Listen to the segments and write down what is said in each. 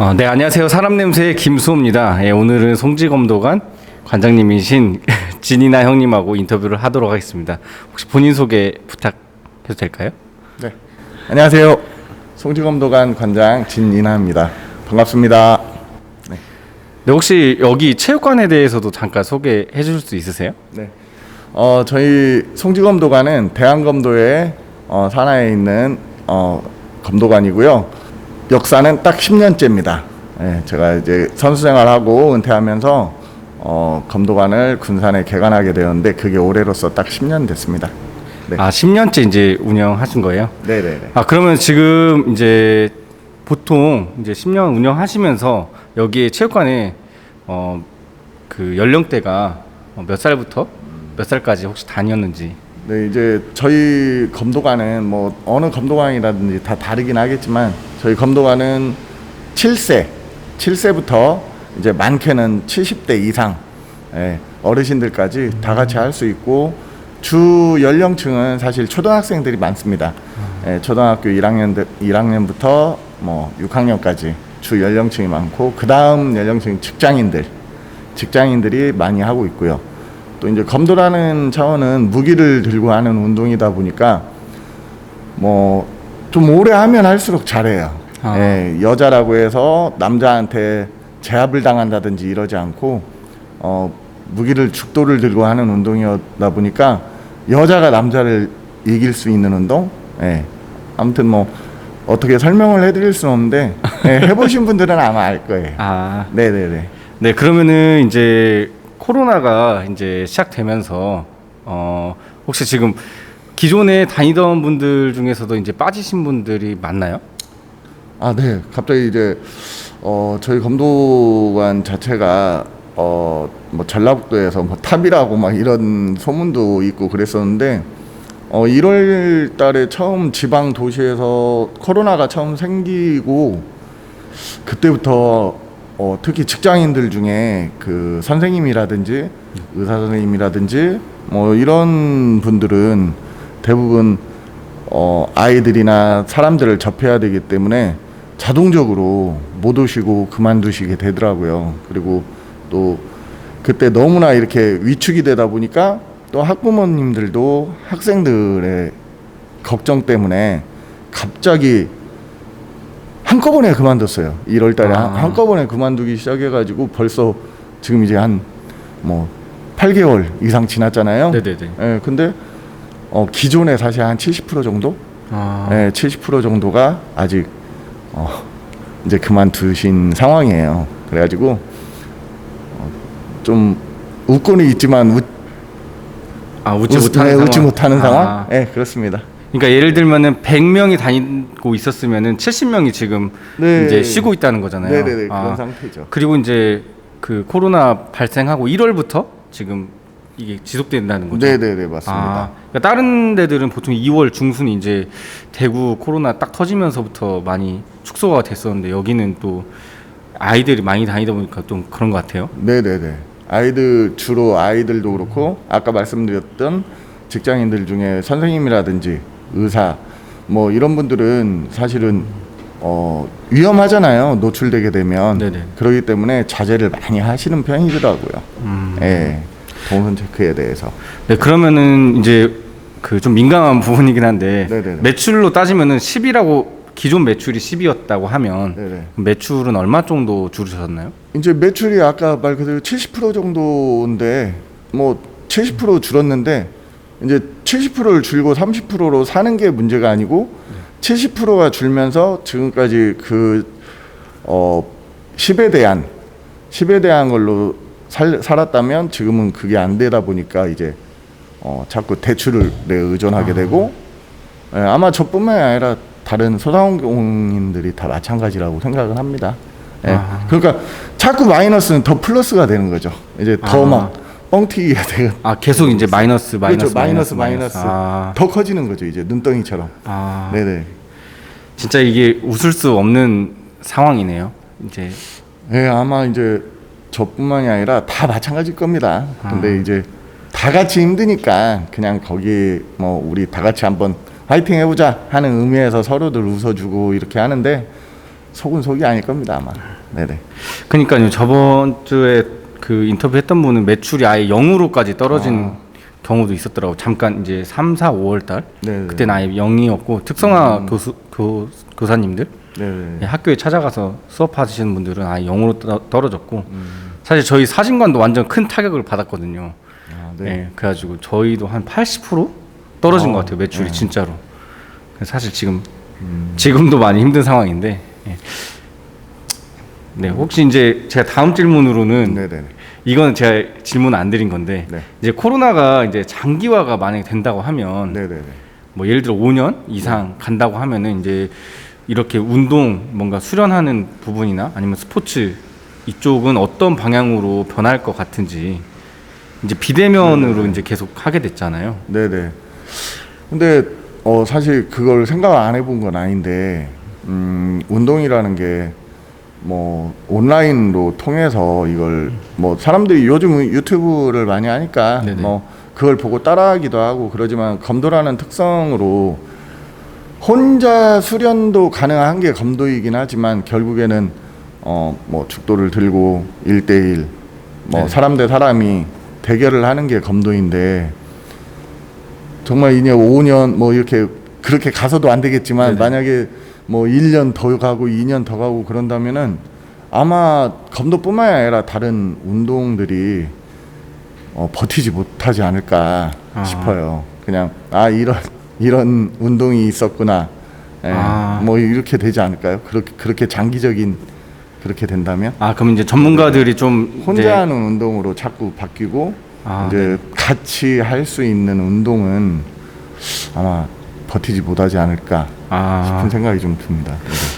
어, 네, 안녕하세요. 사람 냄새의 김수호입니다. 예, 오늘은 송지검도관 관장님이신 진이나 형님하고 인터뷰를 하도록 하겠습니다. 혹시 본인 소개 부탁해도 될까요? 네. 안녕하세요. 송지검도관 관장 진인하입니다. 반갑습니다. 네, 혹시 여기 체육관에 대해서도 잠깐 소개해 주실 수 있으세요? 네. 어, 저희 송지검도관은 대한검도의 어, 산하에 있는 어, 검도관이고요. 역사는 딱 10년째입니다. 예, 제가 이제 선수 생활하고 은퇴하면서 어, 검도관을 군산에 개관하게 되었는데 그게 올해로서 딱 10년 됐습니다. 네. 아, 10년째 이제 운영하신 거예요? 네, 네, 네. 아, 그러면 지금 이제 보통 이제 10년 운영하시면서 여기에 체육관에 어, 그 연령대가 어, 몇 살부터 몇 살까지 혹시 다녔는지 네, 이제 저희 검도관은 뭐 어느 검도관이라든지 다 다르긴 하겠지만 저희 검도관은 7세, 7세부터 이제 많게는 70대 이상 예, 어르신들까지 다 같이 할 수 있고 주 연령층은 사실 초등학생들이 많습니다. 예, 초등학교 1학년 1학년부터 뭐 6학년까지 주 연령층이 많고 그 다음 연령층 직장인들 직장인들이 많이 하고 있고요. 또 이제 검도라는 차원은 무기를 들고 하는 운동이다 보니까 뭐 좀 오래 하면 할수록 잘해요. 아. 예, 여자라고 해서 남자한테 제압을 당한다든지 이러지 않고 어, 무기를 죽도를 들고 하는 운동이었다 보니까 여자가 남자를 이길 수 있는 운동. 예. 아무튼 뭐 어떻게 설명을 해드릴 수는 없는데 예, 해보신 분들은 아마 알 거예요. 아, 네네네. 네, 그러면은 이제 코로나가 이제 시작되면서 어 혹시 지금 기존에 다니던 분들 중에서도 이제 빠지신 분들이 많나요? 아, 네. 갑자기 이제 어 저희 검도관 자체가 어 뭐 전라북도에서 뭐 탑이라고 막 이런 소문도 있고 그랬었는데 어 1월 달에 처음 지방 도시에서 코로나가 처음 생기고 그때부터 어 특히 직장인들 중에 그 선생님이라든지 의사 선생님이라든지 뭐 이런 분들은 대부분 어, 아이들이나 사람들을 접해야 되기 때문에 자동적으로 못 오시고 그만두시게 되더라고요. 그리고 또 그때 너무나 이렇게 위축이 되다 보니까 또 학부모님들도 학생들의 걱정 때문에 갑자기 한꺼번에 그만뒀어요. 1월 달에 아. 한- 한꺼번에 그만두기 시작해 가지고 벌써 지금 이제 한 뭐 8개월 이상 지났잖아요. 네네네. 예, 근데 어, 기존에 사실 한 70% 정도? 아, 예, 70% 정도가 아직 어, 이제 그만두신 상황이에요. 그래가지고 어, 좀 웃고는 있지만 웃, 아 웃지 웃- 못하는 네, 상황. 웃지 못하는 아, 상황? 예, 그렇습니다. 그러니까 예를 들면은 100명이 다니고 있었으면은 70명이 지금 네. 이제 쉬고 있다는 거잖아요. 네네네, 아, 그런 상태죠. 그리고 이제 그 코로나 발생하고 1월부터 지금 이게 지속된다는 거죠. 네네네, 맞습니다. 아, 그러니까 다른 데들은 보통 2월 중순 이제 대구 코로나 딱 터지면서부터 많이 축소가 됐었는데 여기는 또 아이들이 많이 다니다 보니까 좀 그런 것 같아요. 네네네. 아이들 주로 아이들도 그렇고 아까 말씀드렸던 직장인들 중에 선생님이라든지 의사 뭐 이런 분들은 사실은 어 위험하잖아요 노출되게 되면 네네. 그렇기 때문에 자제를 많이 하시는 편이더라고요. 음. 예. 동선 체크에 대해서. 네, 그러면은 이제 그 좀 민감한 부분이긴 한데 네네네. 매출로 따지면은 10이라고 기존 매출이 10이었다고 하면 네네. 매출은 얼마 정도 줄으셨나요? 이제 매출이 아까 말 그대로 70% 정도인데 뭐 70% 줄었는데 이제 70%를 줄고 30%로 사는 게 문제가 아니고 70%가 줄면서 지금까지 그 어 10에 대한 10에 대한 걸로 살, 살았다면 지금은 그게 안 되다 보니까 이제 어 자꾸 대출을 내 의존하게 되고 예, 아마 저뿐만이 아니라 다른 소상공인들이 다 마찬가지라고 생각을 합니다. 예. 아. 그러니까 자꾸 마이너스는 더 플러스가 되는 거죠. 이제 더 아. 막 뻥튀기가 되고 아 계속 이제 마이너스 마이너스 그렇죠. 마이너스 마이너스, 아, 더 커지는 거죠. 이제 눈덩이처럼. 아 네네. 진짜 이게 웃을 수 없는 상황이네요. 이제 예, 아마 이제 저뿐만이 아니라 다 마찬가지일 겁니다. 근데 아. 이제 다 같이 힘드니까 그냥 거기 뭐 우리 다 같이 한번 화이팅 해보자 하는 의미에서 서로들 웃어주고 이렇게 하는데 속은 속이 아닐 겁니다 아마. 네네. 그러니까요. 저번 주에 그 인터뷰했던 분은 매출이 아예 0으로까지 떨어진 경우도 있었더라고. 잠깐 이제 3, 4, 5월 달 네네. 그때는 아예 0이었고 특성화 교수 교, 교사님들 네네. 예, 학교에 찾아가서 수업하시는 분들은 아예 0으로 떠- 떨어졌고 사실 저희 사진관도 완전 큰 타격을 받았거든요. 아, 네. 예, 그래가지고 저희도 한 80% 떨어진 어, 것 같아요 매출이 네. 진짜로. 사실 지금 음. 지금도 많이 힘든 상황인데. 예. 네, 혹시 이제 제가 다음 질문으로는 네네. 이거는 제가 질문 안 드린 건데 네. 이제 코로나가 이제 장기화가 만약에 된다고 하면 네네네. 뭐 예를 들어 5년 이상 간다고 하면은 이제 이렇게 운동 뭔가 수련하는 부분이나 아니면 스포츠 이쪽은 어떤 방향으로 변할 것 같은지 이제 비대면으로 이제 계속 하게 됐잖아요. 네네. 근데 어 사실 그걸 생각 안 해본 건 아닌데 음 운동이라는 게 뭐 온라인으로 통해서 이걸 뭐 사람들이 요즘 유튜브를 많이 하니까 네네. 뭐 그걸 보고 따라하기도 하고 그러지만 검도라는 특성으로 혼자 수련도 가능한 게 검도이긴 하지만 결국에는 어 뭐 죽도를 들고 일대일뭐 네. 사람 대 사람이 대결을 하는 게 검도인데 정말 이제 5년 뭐 이렇게 그렇게 가서도 안 되겠지만 네네. 만약에 뭐 1년 더 가고 2년 더 가고 그런다면은 아마 검도뿐만 아니라 다른 운동들이 어, 버티지 못하지 않을까 아. 싶어요. 그냥 아 이런 이런 운동이 있었구나. 예, 아. 뭐 이렇게 되지 않을까요? 그렇게 그렇게 장기적인 그렇게 된다면 아 그럼 이제 전문가들이 좀 혼자 이제 하는 운동으로 자꾸 바뀌고 아, 이제 같이 할 수 있는 운동은 아마 버티지 못하지 않을까 아 싶은 생각이 좀 듭니다.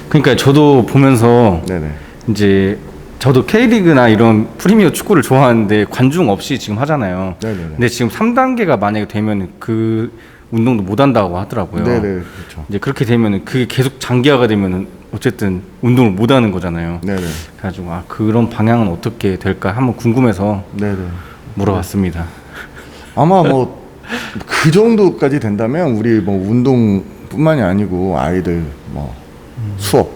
그러니까 저도 보면서 네네. 이제 저도 K리그나 이런 프리미어 축구를 좋아하는데 관중 없이 지금 하잖아요. 네네네. 근데 지금 3단계가 만약에 되면 그 운동도 못 한다고 하더라고요. 네네 그렇죠. 이제 그렇게 되면은 그게 계속 장기화가 되면은 어쨌든 운동을 못 하는 거잖아요. 네네. 그래가지고 아 그런 방향은 어떻게 될까 한번 궁금해서 네네. 물어봤습니다. 아마 뭐 그 정도까지 된다면 우리 뭐 운동뿐만이 아니고 아이들 뭐 수업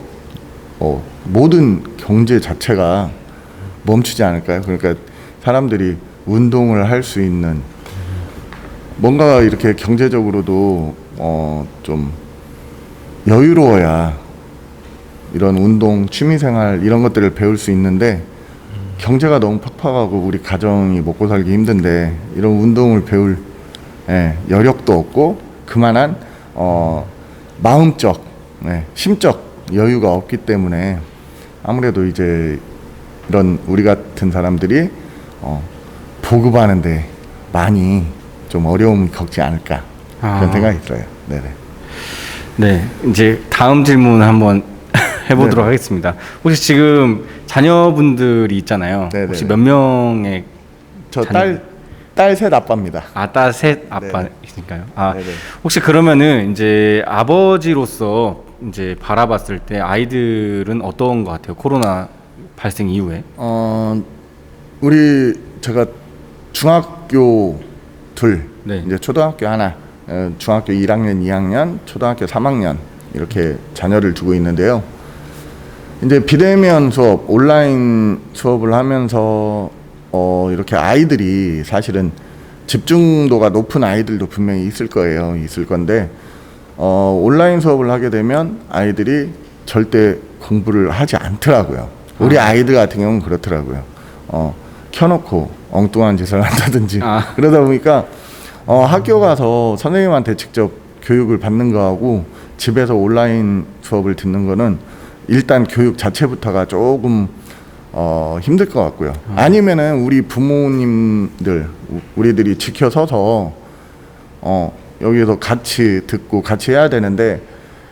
뭐 모든 경제 자체가 멈추지 않을까요? 그러니까 사람들이 운동을 할 수 있는 뭔가 이렇게 경제적으로도 어 좀 여유로워야 이런 운동, 취미생활 이런 것들을 배울 수 있는데 경제가 너무 팍팍하고 우리 가정이 먹고 살기 힘든데 이런 운동을 배울 예, 여력도 없고 그만한 어, 마음적, 예, 심적 여유가 없기 때문에 아무래도 이제 이런 우리 같은 사람들이 어, 보급하는데 많이 좀 어려움을 겪지 않을까 그런 아. 생각이 들어요. 네네. 네, 이제 다음 질문 한번 해보도록 네네. 하겠습니다. 혹시 지금 자녀분들이 있잖아요. 네네. 혹시 몇 명의 저 딸 딸 셋 아빠입니다. 아따 셋 아빠이신가요? 아 네네. 혹시 그러면은 이제 아버지로서 이제 바라봤을 때 아이들은 어떤 것 같아요? 코로나 발생 이후에? 어 우리 제가 중학교 둘 네. 이제 초등학교 하나 어, 중학교 1학년 2학년 초등학교 3학년 이렇게 자녀를 두고 있는데요 이제 비대면 수업 온라인 수업을 하면서 어 이렇게 아이들이 사실은 집중도가 높은 아이들도 분명히 있을 거예요 있을 건데 어 온라인 수업을 하게 되면 아이들이 절대 공부를 하지 않더라고요. 우리 아이들 같은 경우는 그렇더라고요. 어 켜놓고 엉뚱한 짓을 한다든지 아. 그러다 보니까 어 학교 가서 선생님한테 직접 교육을 받는 거하고 집에서 온라인 수업을 듣는 거는 일단 교육 자체부터가 조금 어 힘들 것 같고요. 아 니면은 우리 부모님들 우- 우리들이 지켜서서 어 여기서 같이 듣고 같이 해야 되는데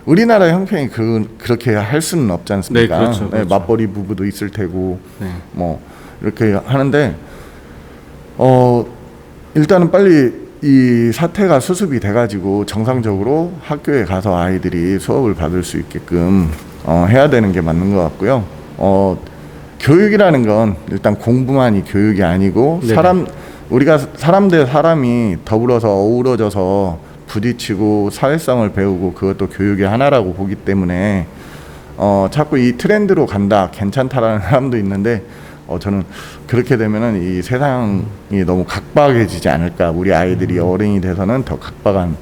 우리나라 형편이 그 그렇게 할 수는 없지 않습니까? 네, 그렇죠, 그렇죠. 맞벌이 부부도 있을 테고 네. 뭐 이렇게 하는데 어 일단은 빨리 이 사태가 수습이 돼가지고 정상적으로 학교에 가서 아이들이 수업을 받을 수 있게끔 어, 해야 되는 게 맞는 것 같고요. 어 교육이라는 건 일단 공부만이 교육이 아니고 네네. 사람 우리가 사람 대 사람이 더불어서 어우러져서 부딪히고 사회성을 배우고 그것도 교육의 하나라고 보기 때문에 어 자꾸 이 트렌드로 간다 괜찮다라는 사람도 있는데 어 저는 그렇게 되면은 이 세상이 너무 각박해지지 않을까 우리 아이들이 어른이 돼서는 더 각박한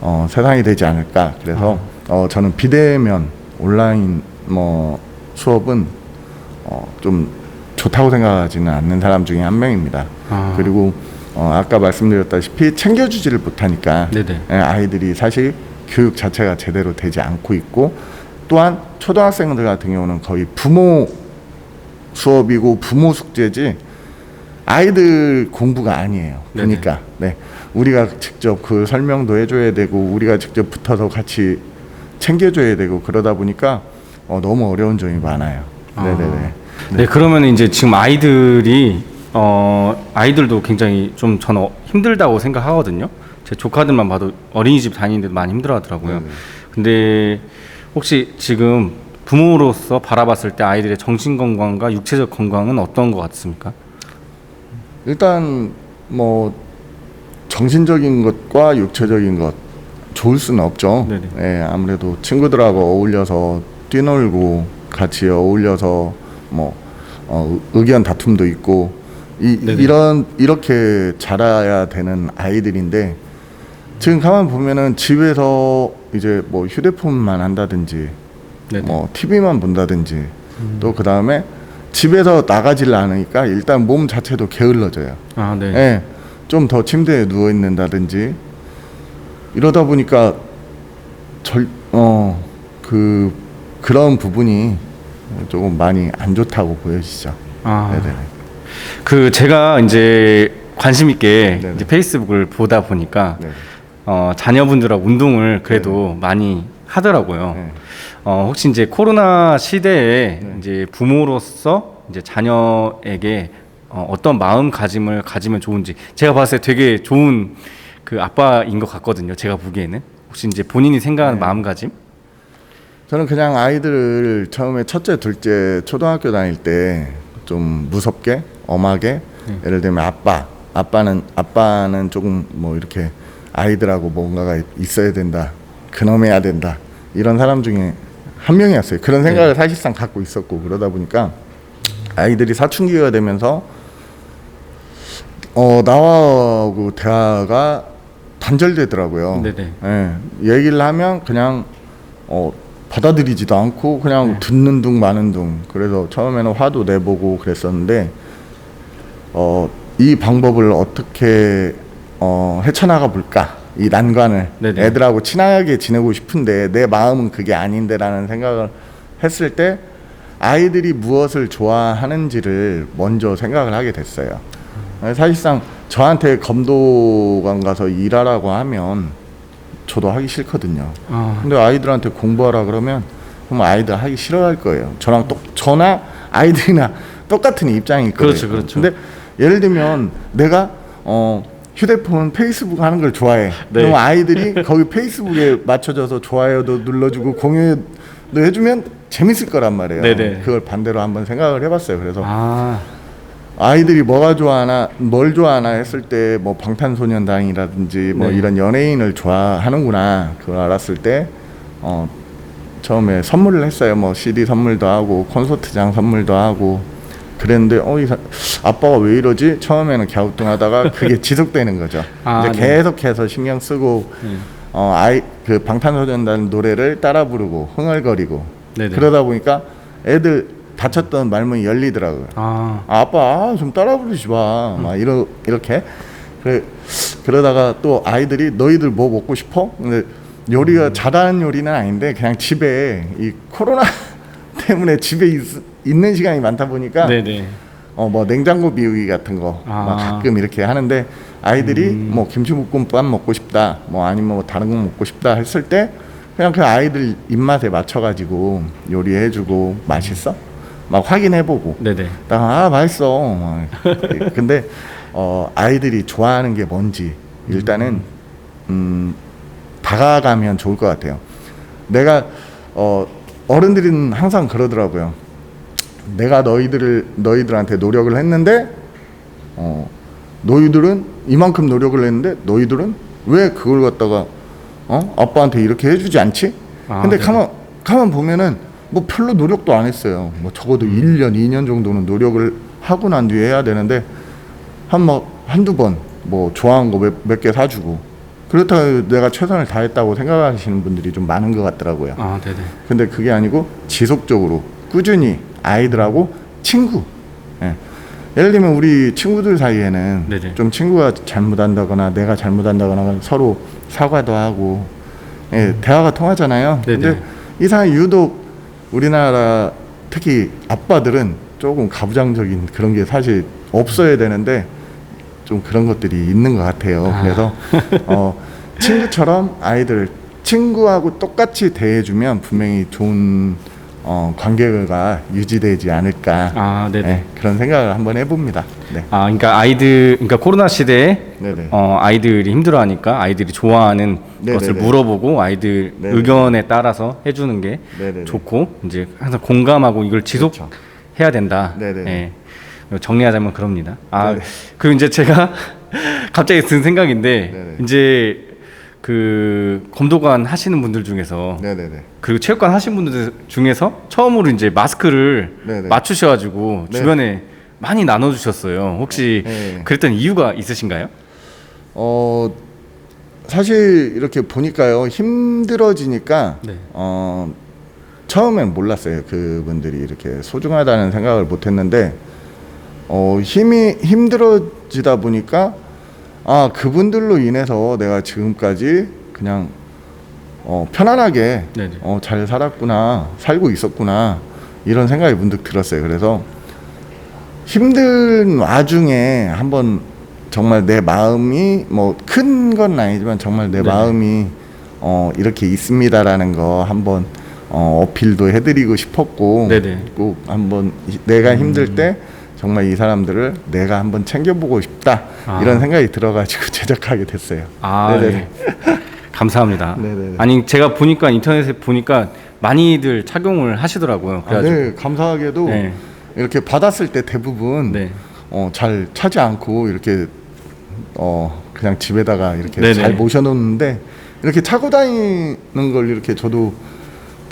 어 세상이 되지 않을까 그래서 어 저는 비대면 온라인 뭐 수업은 어 좀 좋다고 생각하지는 않는 사람 중에 한 명입니다. 아. 그리고 어 아까 말씀드렸다시피 챙겨주지를 못하니까 네네. 예, 아이들이 사실 교육 자체가 제대로 되지 않고 있고 또한 초등학생들 같은 경우는 거의 부모 수업이고 부모 숙제지 아이들 공부가 아니에요. 그러니까 네 우리가 직접 그 설명도 해줘야 되고 우리가 직접 붙어서 같이 챙겨줘야 되고 그러다 보니까 어, 너무 어려운 점이 많아요. 아. 네네네. 네, 그러면 이제 지금 아이들이 어 아이들도 굉장히 좀 저는 어, 힘들다고 생각하거든요. 제 조카들만 봐도 어린이집 다니는데도 많이 힘들어하더라고요. 네네. 근데 혹시 지금 부모로서 바라봤을 때 아이들의 정신 건강과 육체적 건강은 어떤 것 같습니까? 일단 뭐 정신적인 것과 육체적인 것 좋을 수는 없죠. 네네. 예, 아무래도 친구들하고 어울려서 뛰놀고 같이 어울려서 뭐 어, 의견 다툼도 있고 이, 네네. 이런 이렇게 자라야 되는 아이들인데 지금 가만 보면은 집에서 이제 뭐 휴대폰만 한다든지 네네. 뭐 TV만 본다든지 또그 다음에 집에서 나가질 않으니까 일단 몸 자체도 게을러져요. 아, 네. 예, 좀더 침대에 누워 있는다든지 이러다 보니까 절 어 그 그런 부분이 조금 많이 안 좋다고 보여지죠. 아, 네네. 그 제가 이제 관심 있게 네네. 이제 페이스북을 보다 보니까 네. 어, 자녀분들하고 운동을 그래도 많이 하더라고요. 네. 어, 혹시 이제 코로나 시대에 네. 이제 부모로서 이제 자녀에게 어, 어떤 마음가짐을 가지면 좋은지 제가 봤을 때 되게 좋은 그 아빠인 것 같거든요. 제가 보기에는 혹시 이제 본인이 생각하는 네. 마음가짐? 저는 그냥 아이들을 처음에 첫째, 둘째 초등학교 다닐 때 좀 무섭게, 엄하게 네. 예를 들면 아빠, 아빠는 아빠는 조금 뭐 이렇게 아이들하고 뭔가가 있- 있어야 된다, 그놈해야 된다 이런 사람 중에 한 명이었어요. 그런 생각을 사실상 갖고 있었고 그러다 보니까 아이들이 사춘기가 되면서 어 나하고 대화가 단절되더라고요. 네네. 예, 얘기를 하면 그냥 어 받아들이지도 않고 그냥 듣는 둥 마는 둥. 그래서 처음에는 화도 내보고 그랬었는데 어 이 방법을 어떻게 어 헤쳐나가 볼까? 이 난관을 네네. 애들하고 친하게 지내고 싶은데 내 마음은 그게 아닌데라는 생각을 했을 때 아이들이 무엇을 좋아하는지를 먼저 생각을 하게 됐어요. 사실상 저한테 검도관 가서 일하라고 하면 저도 하기 싫거든요. 아, 근데 아이들한테 공부하라 그러면 그럼 아이들 하기 싫어할 거예요. 저랑 똑 저나 아이들이나 똑같은 입장일 거예요. 그렇죠, 그렇죠. 근데 예를 들면 내가 어 휴대폰 페이스북 하는 걸 좋아해. 네. 그럼 아이들이 거기 페이스북에 맞춰져서 좋아요도 눌러주고 공유도 해주면 재밌을 거란 말이에요. 네네. 그걸 반대로 한번 생각을 해봤어요. 그래서 아, 아이들이 뭐가 좋아하나 뭘 좋아하나 했을 때 뭐 방탄소년단이라든지 뭐 네. 이런 연예인을 좋아하는구나 그걸 알았을 때 어 처음에 선물을 했어요 뭐 CD 선물도 하고 콘서트장 선물도 하고 그랬는데 어 이 아빠가 왜 이러지 처음에는 갸우뚱하다가 그게 지속되는 거죠 아, 이제 네. 계속해서 신경 쓰고 네. 어 아이 그 방탄소년단 노래를 따라 부르고 흥얼거리고 네네. 그러다 보니까 애들 다쳤던 말문이 열리더라고요. 아, 아, 아빠 아, 좀 따라 부르지 마. 막 이러 이렇게 그래 그러다가 또 아이들이 너희들 뭐 먹고 싶어? 근데 요리가 잘하는 요리는 아닌데 그냥 집에 이 코로나 때문에 집에 있, 있는 시간이 많다 보니까 네네. 어 뭐 냉장고 비우기 같은 거 아. 막 가끔 이렇게 하는데 아이들이 뭐 김치볶음밥 먹고 싶다 뭐 아니면 뭐 다른 거 먹고 싶다 했을 때 그냥 그 아이들 입맛에 맞춰가지고 요리해주고 맛있어 막 확인해보고 네네. 아 맛있어 막. 근데 어 아이들이 좋아하는 게 뭔지 일단은 음 다가가면 좋을 것 같아요 내가 어 어른들은 항상 그러더라고요 내가 너희들을 너희들한테 노력을 했는데 어 너희들은 이만큼 노력을 했는데 너희들은 왜 그걸 갖다가 어 아빠한테 이렇게 해주지 않지? 아, 근데 네. 가만 가만 보면은 뭐 별로 노력도 안 했어요. 뭐 적어도 1년, 2년 정도는 노력을 하고 난 뒤에 해야 되는데 한 뭐 한두 번 뭐 좋아하는 거 몇 개 사주고 그렇다고 내가 최선을 다했다고 생각하시는 분들이 좀 많은 것 같더라고요. 아, 네네. 근데 그게 아니고 지속적으로 꾸준히 아이들하고 친구. 예. 예를 들면 우리 친구들 사이에는 네네. 좀 친구가 잘못한다거나 내가 잘못한다거나 서로 사과도 하고 예, 대화가 통하잖아요. 네네. 근데 이상하게 유독 우리나라 특히 아빠들은 조금 가부장적인 그런 게 사실 없어야 되는데 좀 그런 것들이 있는 것 같아요. 아. 그래서 어, 친구처럼 아이들 친구하고 똑같이 대해주면 분명히 좋은 어, 관계가 유지되지 않을까 아, 네네. 네, 그런 생각을 한번 해봅니다. 네, 아, 그러니까 아이들, 그러니까 코로나 시대에 네네. 어, 아이들이 힘들어하니까 아이들이 좋아하는 네네네. 것을 물어보고 아이들 네네. 의견에 따라서 해주는 게 네네네. 좋고 이제 항상 공감하고 이걸 지속해야 그렇죠. 된다. 네네네. 예. 정리하자면 그럽니다. 아, 네네. 그리고 이제 제가 갑자기 든 생각인데 네네. 이제 그 검도관 하시는 분들 중에서 네네네. 그리고 체육관 하신 분들 중에서 처음으로 이제 마스크를 네네. 맞추셔가지고 네. 주변에 많이 나눠주셨어요. 혹시 네. 그랬던 이유가 있으신가요? 어 사실 이렇게 보니까요 힘들어지니까 네. 어 처음엔 몰랐어요 그분들이 이렇게 소중하다는 생각을 못했는데 어 힘이 힘들어지다 보니까 아 그분들로 인해서 내가 지금까지 그냥 어 편안하게 네네. 어 잘 살았구나 살고 있었구나 이런 생각이 문득 들었어요 그래서 힘든 와중에 한번 정말 내 마음이 뭐 큰 건 아니지만 정말 내 네네. 마음이 어 이렇게 있습니다라는 거 한번 어 어필도 해드리고 싶었고 네네. 음. 꼭 한번 이- 내가 힘들 때 정말 이 사람들을 내가 한번 챙겨보고 싶다 아. 이런 생각이 들어가지고 제작하게 됐어요. 아, 네네. 네. 감사합니다. 네네네. 아니 제가 보니까 인터넷에 보니까 많이들 착용을 하시더라고요. 아, 네, 감사하게도 네. 이렇게 받았을 때 대부분 네. 어, 잘 차지 않고 이렇게 어, 그냥 집에다가 이렇게 네네. 잘 모셔놓는데 이렇게 차고 다니는 걸 이렇게 저도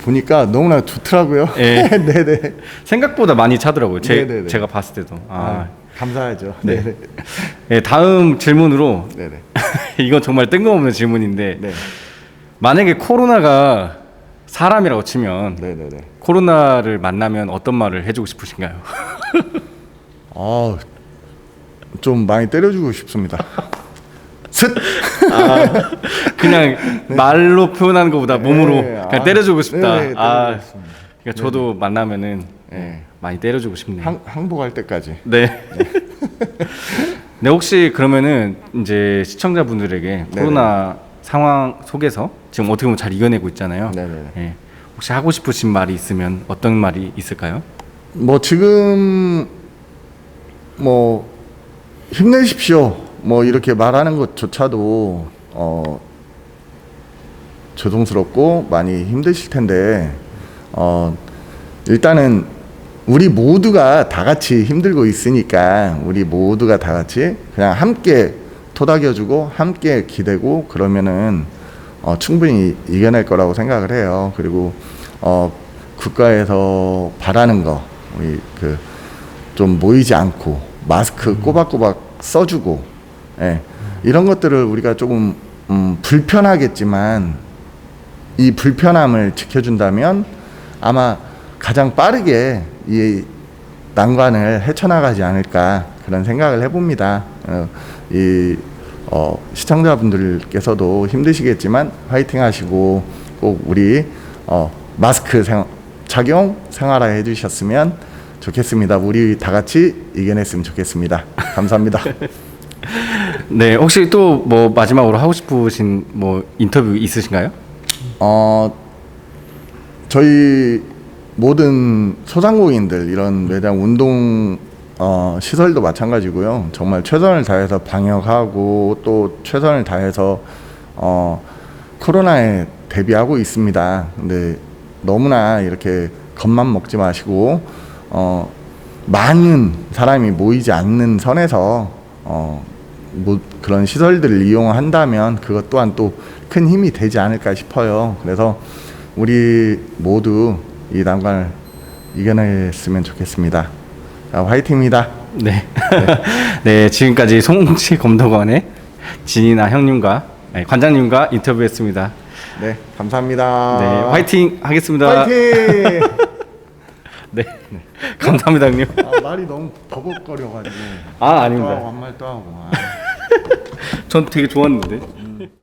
보니까 너무나 좋더라고요. 네. 네네. 생각보다 많이 차더라고요. 제, 네네네. 제가 봤을 때도. 아, 아, 감사하죠. 네. 네네. 네, 다음 질문으로 네네. 이건 정말 뜬금없는 질문인데 네. 만약에 코로나가 사람이라고 치면 네네네. 코로나를 만나면 어떤 말을 해주고 싶으신가요? 아, 좀 많이 때려주고 싶습니다. 슥! 그냥 말로 표현하는 것보다 몸으로 네, 그냥 아, 때려주고 싶다. 네, 아, 때려주고 싶습니다. 그러니까 저도 만나면은 네. 많이 때려주고 싶네요. 항, 항복할 때까지. 네. 네 혹시 그러면은 이제 시청자분들에게 코로나 상황 속에서 지금 어떻게 보면 잘 이겨내고 있잖아요. 네네네. 예. 혹시 하고 싶으신 말이 있으면 어떤 말이 있을까요? 뭐 지금 뭐 힘내십시오. 뭐 이렇게 말하는 것조차도 어 죄송스럽고 많이 힘드실 텐데 어 일단은 우리 모두가 다 같이 힘들고 있으니까 우리 모두가 다 같이 그냥 함께 토닥여주고 함께 기대고 그러면은 어, 충분히 이겨낼 거라고 생각을 해요. 그리고 어, 국가에서 바라는 거 우리 그 좀 모이지 않고 마스크 꼬박꼬박 써주고 예, 이런 것들을 우리가 조금 음, 불편하겠지만 이 불편함을 지켜준다면 아마 가장 빠르게 이 난관을 헤쳐나가지 않을까 그런 생각을 해봅니다. 어, 이 어, 시청자분들께서도 힘드시겠지만 화이팅 하시고 꼭 우리 어, 마스크 생, 착용 생활화 해 주셨으면 좋겠습니다. 우리 다 같이 이겨냈으면 좋겠습니다. 감사합니다. 네, 혹시 또 뭐 마지막으로 하고 싶으신 뭐 인터뷰 있으신가요? 어, 저희 모든 소상공인들 이런 매장 운동 어, 시설도 마찬가지고요. 정말 최선을 다해서 방역하고 또 최선을 다해서 어, 코로나에 대비하고 있습니다. 근데 너무나 이렇게 겁만 먹지 마시고 어, 많은 사람이 모이지 않는 선에서 어, 뭐 그런 시설들을 이용한다면 그것 또한 또 큰 힘이 되지 않을까 싶어요. 그래서 우리 모두 이 난관을 이겨냈으면 좋겠습니다. 자, 화이팅입니다. 네. 네, 지금까지 송치 검도관의 진이나 형님과 아니, 관장님과 인터뷰했습니다. 네, 감사합니다. 네, 화이팅 하겠습니다. 화이팅! 네. 감사합니다, 형님. 아, 말이 너무 버벅거려가지고 아, 또 아닙니다. 하고 한말 또 하고 아. 전 되게 좋았는데.